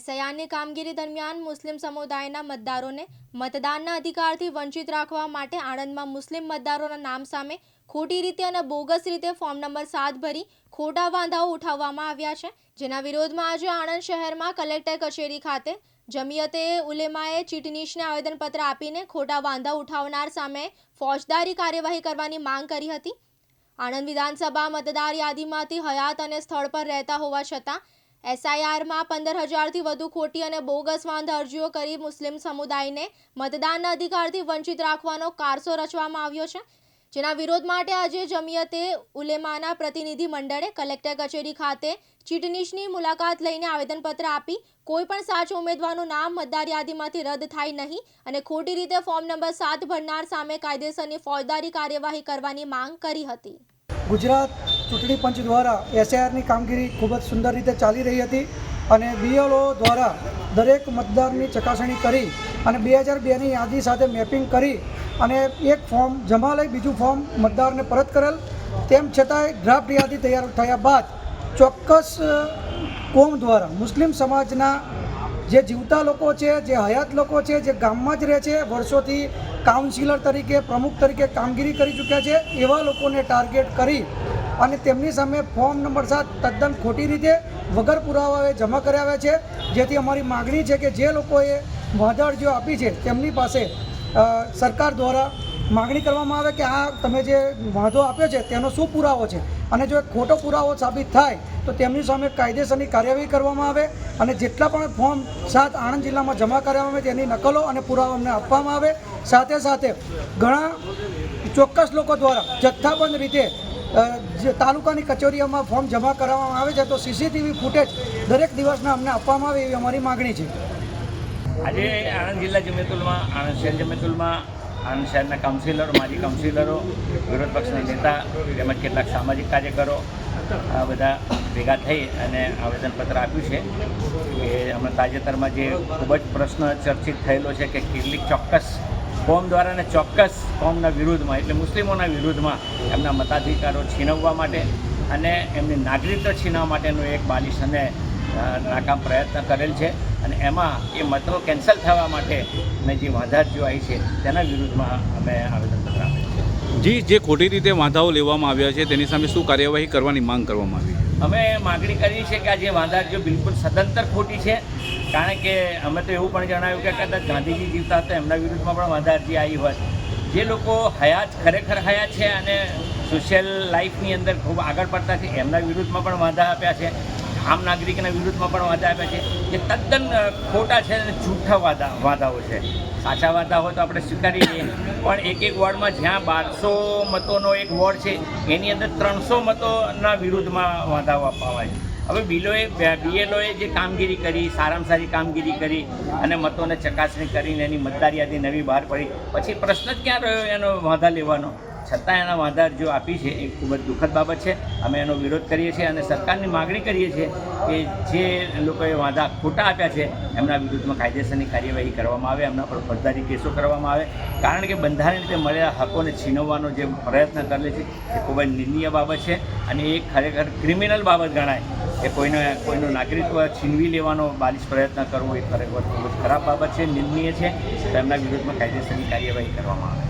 એસઆઈઆરની કામગીરી દરમિયાન મુસ્લિમ સમુદાયના મતદારોને મતદાનના અધિકારથી વંચિત રાખવા માટે આણંદમાં મુસ્લિમ મતદારોના નામ સામે ખોટી રીતે અને બોગસ રીતે ફોર્મ નંબર સાત ભરી ખોટા વાંધાઓ ઉઠાવવામાં આવ્યા છે. જેના વિરોધમાં આજે આણંદ શહેરમાં કલેક્ટર કચેરી ખાતે જમિયતે ઉલેમાએ ચીટનીશને આવેદનપત્ર આપીને ખોટા વાંધા ઉઠાવનાર સામે ફોજદારી કાર્યવાહી કરવાની માંગ કરી હતી. આણંદ વિધાનસભા મતદાર યાદીમાંથી હયાત અને સ્થળ પર રહેતા હોવા છતાં એસઆઈઆરમાં પંદર હજારથી વધુ ખોટી અને બોગસ વાંધા અરજીઓ કરી મુસ્લિમ સમુદાયને મતદાનના અધિકારથી વંચિત રાખવાનો કારસો રચવામાં આવ્યો છે. જેના વિરોધ માટે આજે જમિયતે ઉલેમાના પ્રતિનિધિ મંડળે કલેક્ટર કચેરી ખાતે ચીટનીશની મુલાકાત લઈને આવેદનપત્ર આપી કોઈ પણ સાચો ઉમેદવારનું નામ મતદાર યાદીમાંથી રદ થાય નહીં અને ખોટી રીતે ફોર્મ નંબર સાત ભરનાર સામે કાયદેસરની ફોજદારી કાર્યવાહી કરવાની માંગ કરી હતી. ગુજરાત ચૂંટણી પંચ દ્વારા એસઆઈઆરની કામગીરી ખૂબ જ સુંદર રીતે ચાલી રહી હતી અને બીએલઓ દ્વારા દરેક મતદારની ચકાસણી કરી અને બે હજાર બેની યાદી સાથે મેપિંગ કરી અને એક ફોર્મ જમા લઈ બીજું ફોર્મ મતદારને પરત કરેલ. તેમ છતાંય ડ્રાફ્ટ યાદી તૈયાર થયા બાદ ચોક્કસ કોમ દ્વારા મુસ્લિમ સમાજના જે જીવતા લોકો છે, જે હયાત લોકો છે, જે ગામમાં જ રહે છે, વર્ષોથી કાઉન્સિલર તરીકે, પ્રમુખ તરીકે કામગીરી કરી ચૂક્યા છે, એવા લોકોને ટાર્ગેટ કરી અને તેમની સામે ફોર્મ નંબર સાત તદ્દન ખોટી રીતે વગર પુરાવાએ જમા કરાવ્યા છે. જેથી અમારી માગણી છે કે જે લોકોએ વાંધાડજીઓ આપી છે, તેમની પાસે સરકાર દ્વારા માગણી કરવામાં આવે કે આ તમે જે વાંધો આપ્યો છે, તેનો શું પુરાવો છે? અને જો ખોટો પુરાવો સાબિત થાય, તો તેમની સામે કાયદેસરની કાર્યવાહી કરવામાં આવે અને જેટલા પણ ફોર્મ સાત આણંદ જિલ્લામાં જમા કરાવવામાં આવે, તેની નકલો અને પુરાવા અમને આપવામાં આવે. સાથે સાથે ઘણા ચોક્કસ લોકો દ્વારા જથ્થાબંધ રીતે તાલુકાની કચેરીઓમાં ફોર્મ જમા કરાવવામાં આવે છે, તો સીસીટીવી ફૂટેજ દરેક દિવસના અમને આપવામાં આવે એવી અમારી માગણી છે. આજે આણંદ જિલ્લા જમેતુલમાં આણંદ શહેર જમેતુલમાં આણંદ શહેરના કાઉન્સિલરો માજી કાઉન્સિલરો વિરોધ પક્ષના નેતા તેમજ કેટલાક સામાજિક કાર્યકરો આ બધા ભેગા થઈ અને આવેદનપત્ર આપ્યું છે કે હમણાં તાજેતરમાં જે ખૂબ જ પ્રશ્ન ચર્ચિત થયેલો છે કે કેટલીક ચોક્કસ કોમ દ્વારા અને ચોક્કસ કોમના વિરુદ્ધમાં, એટલે મુસ્લિમોના વિરુદ્ધમાં એમના મતાધિકારો છીનવવા માટે અને એમની નાગરિકતા છીનવવા માટેનો એક બાલિશ અને નાકામ પ્રયત્ન કરેલ છે. અને એમાં એ મતો કેન્સલ થવા માટે અને જે વાંધા આવી છે, તેના વિરુદ્ધમાં અમે આવેદનપત્ર આપેલ છે જી જે ખોટી રીતે વાંધાઓ લેવામાં આવ્યા છે, તેની સામે શું કાર્યવાહી કરવાની માંગ કરવામાં આવી? અમે માગણી કરી છે કે આ જે વાંધા જો બિલકુલ સદંતર ખોટી છે. કારણ કે અમે તો એવું પણ જણાવ્યું કે કદાચ ગાંધીજી જીવતા હતા, એમના વિરુદ્ધમાં પણ વાંધા અરજી આવી હોય. જે લોકો હયાત ખરેખર હયાત છે અને સોશિયલ લાઈફની અંદર ખૂબ આગળ પડતા છે, એમના વિરુદ્ધમાં પણ વાંધા આપ્યા છે. આમ નાગરિકના વિરુદ્ધમાં પણ વાદા આપ્યા છે જે તદ્દન ખોટા છે અને જૂઠા વાદા, વાદાઓ છે. સાચા વાદા હોય તો આપણે સ્વીકારી લઈએ. પણ એક એક વોર્ડમાં જ્યાં બારસો મતોનો એક વોર્ડ છે, એની અંદર ત્રણસો મતોના વિરુદ્ધમાં વાંધાઓ આપવામાં છે. હવે બિલોએ બીએલઓએ જે કામગીરી કરી, સારામાં સારી કામગીરી કરી અને મતોને ચકાસણી કરીને એની મતદાર યાદી નવી બહાર પડી, પછી પ્રશ્ન જ ક્યાં રહ્યો એનો વાંધા લેવાનો? છતાં એના વાંધા જો આપી છે, એ ખૂબ જ દુઃખદ બાબત છે. અમે એનો વિરોધ કરીએ છીએ અને સરકારની માગણી કરીએ છીએ કે જે લોકોએ વાંધા ખોટા આપ્યા છે, એમના વિરુદ્ધમાં કાયદેસરની કાર્યવાહી કરવામાં આવે, એમના પર ફોજદારી કેસો કરવામાં આવે. કારણ કે બંધારણ રીતે મળેલા હકોને છીનવવાનો જે પ્રયત્ન કરે છે, એ ખૂબ જ નિંદનીય બાબત છે. અને એ ખરેખર ક્રિમિનલ બાબત ગણાય. કે કોઈનો, કોઈનું નાગરિકત્વ છીનવી લેવાનો બાલિશ પ્રયત્ન કરવો, એ ખરેખર ખૂબ જ ખરાબ બાબત છે, નિંદનીય છે. તો એમના વિરુદ્ધમાં કાયદેસરની કાર્યવાહી કરવામાં આવે.